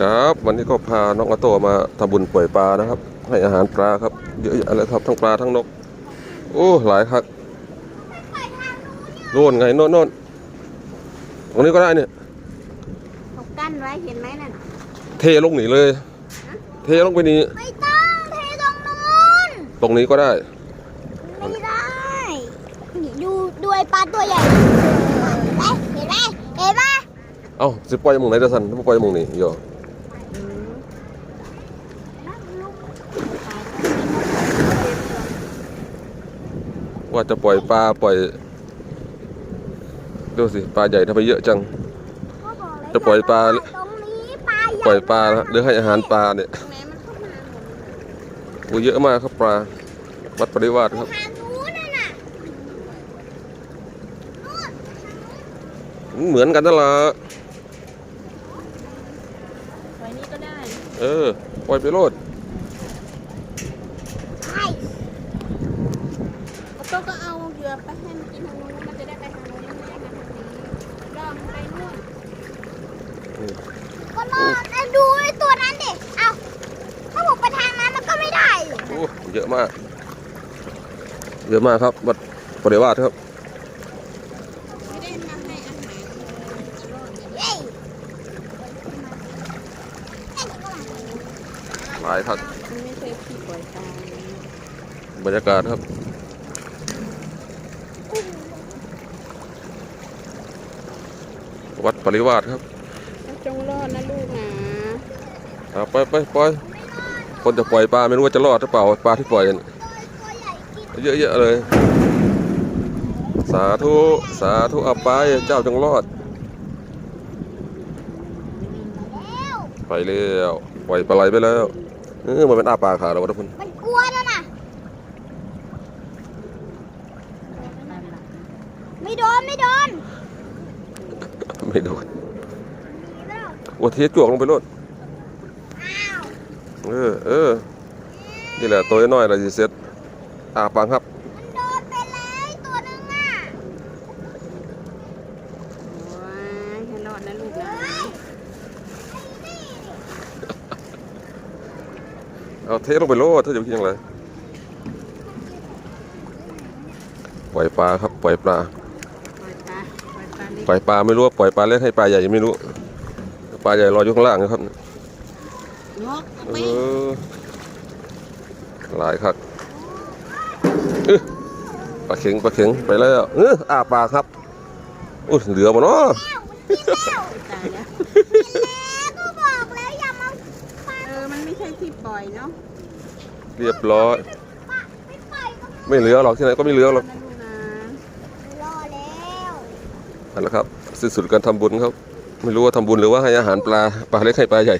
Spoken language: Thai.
ครับวันนี้ก็พาน้องออโต้มาทำบุญปล่อยปลานะครับ ให้อาหารปลาครับเยอะแยะเลยครับทั้งปลาทั้งนก โอ้หลายครับโน่นไงโน่นโน่นตรงนี้ก็ได้เนี่ยเขากั้นไว้เห็นไหมนั่นเทลงหนีเลย เทลงไปนี่ไม่ต้องเทตรงนู้นตรงนี้ก็ได้ ไม่ได้นี่ดูดูไอปลาตัวใหญ่เห็นไหมเห็นไหมเอ้าสิปล่อยหมุงไหนเดะสันถ้าปล่อยหมุงนี่โย ว่าจะปล่อยปลาปล่อย ดูสิปลาใหญ่ทำไมเยอะจัง จะปล่อยปลา ตรงนี้ปลาใหญ่ปล่อยปลานะหรือให้อาหารปลาเนี่ยตรงไหนมันเข้ามาหมดโอ้เยอะมากครับปลาวัดปริวาสครับทางนู้นน่ะน่ะเหมือนกันนั่นละไว้นี่ก็ได้ เออปล่อยไปโลด ใช่ โต๊ะก็เอาเหยื่อไปให้มันกินทางนู้นมันจะได้ไปทางนู้นไม่ได้มาทางนี้รอมันไปนู่นก็รอแล้วดูไอ้ตัวนั้นดิเอาถ้าผมไปทางนั้นมันก็ไม่ได้เลยโอ้เยอะมาก เยอะมากครับวัดปริวาสครับ ไม่ได้มาให้อาหารเย้เอ้ยหลายครับมันไม่ใช่ที่ปล่อยปลาบรรยากาศครับ วัดปริวาสครับ จงรอดนะลูกนะเอาไปไปปล่อยคนจะปล่อยปลาไม่รู้ว่าจะรอดหรือเปล่าปลาที่ปล่อยเนี่ยเยอะๆเลย สาธุ สาธุเอาไปเจ้าจงรอด ไปแล้วปล่อยปลาไหลไปแล้วเออมันเป็นอาปากขาแล้ววะทุกคน มันกลัวนะน่ะ ไม่โดน ไม่โดนไม่โดนวัวเทียจวกลงไปโลดอ้าวเออเออนี่แหละตัวน้อยๆเราจะเซ็ตอาปากครับ มันโดนไปแล้วตัวนึงอะว้ายให้รอดนะลูกนะเอาเทลงไปโลดเธอจะไปกินยังไงปล่อยปลาครับปล่อยปลาปล่อยปลา ปล่อยปลาเล็กปล่อยปลาไม่รู้ว่าปล่อยปลาเล็กให้ปลาใหญ่ยังไม่รู้ ปลาใหญ่รออยู่ข้างล่างนะครับนกเอไปอหลายครับอื้อปลาเข็งปลาเข็งไปแล้วเอออาปากครับอุ้ยเหลือบ่เนาะตายแล้วก็บอกแล้วอย่ามาเออมันไม่ใช่ที่ปล่อยเนาะเรียบร้อยไม่ปล่อยก็ไม่เหลือหรอกที่ไหนก็ไม่เหลือหรอก นะลูกนะรอแล้ว นั่นแหละครับสิ้นสุดการทำบุญครับ ไม่รู้ว่าทำบุญหรือว่าให้อาหารปลาปลาเล็กให้ปลาใหญ่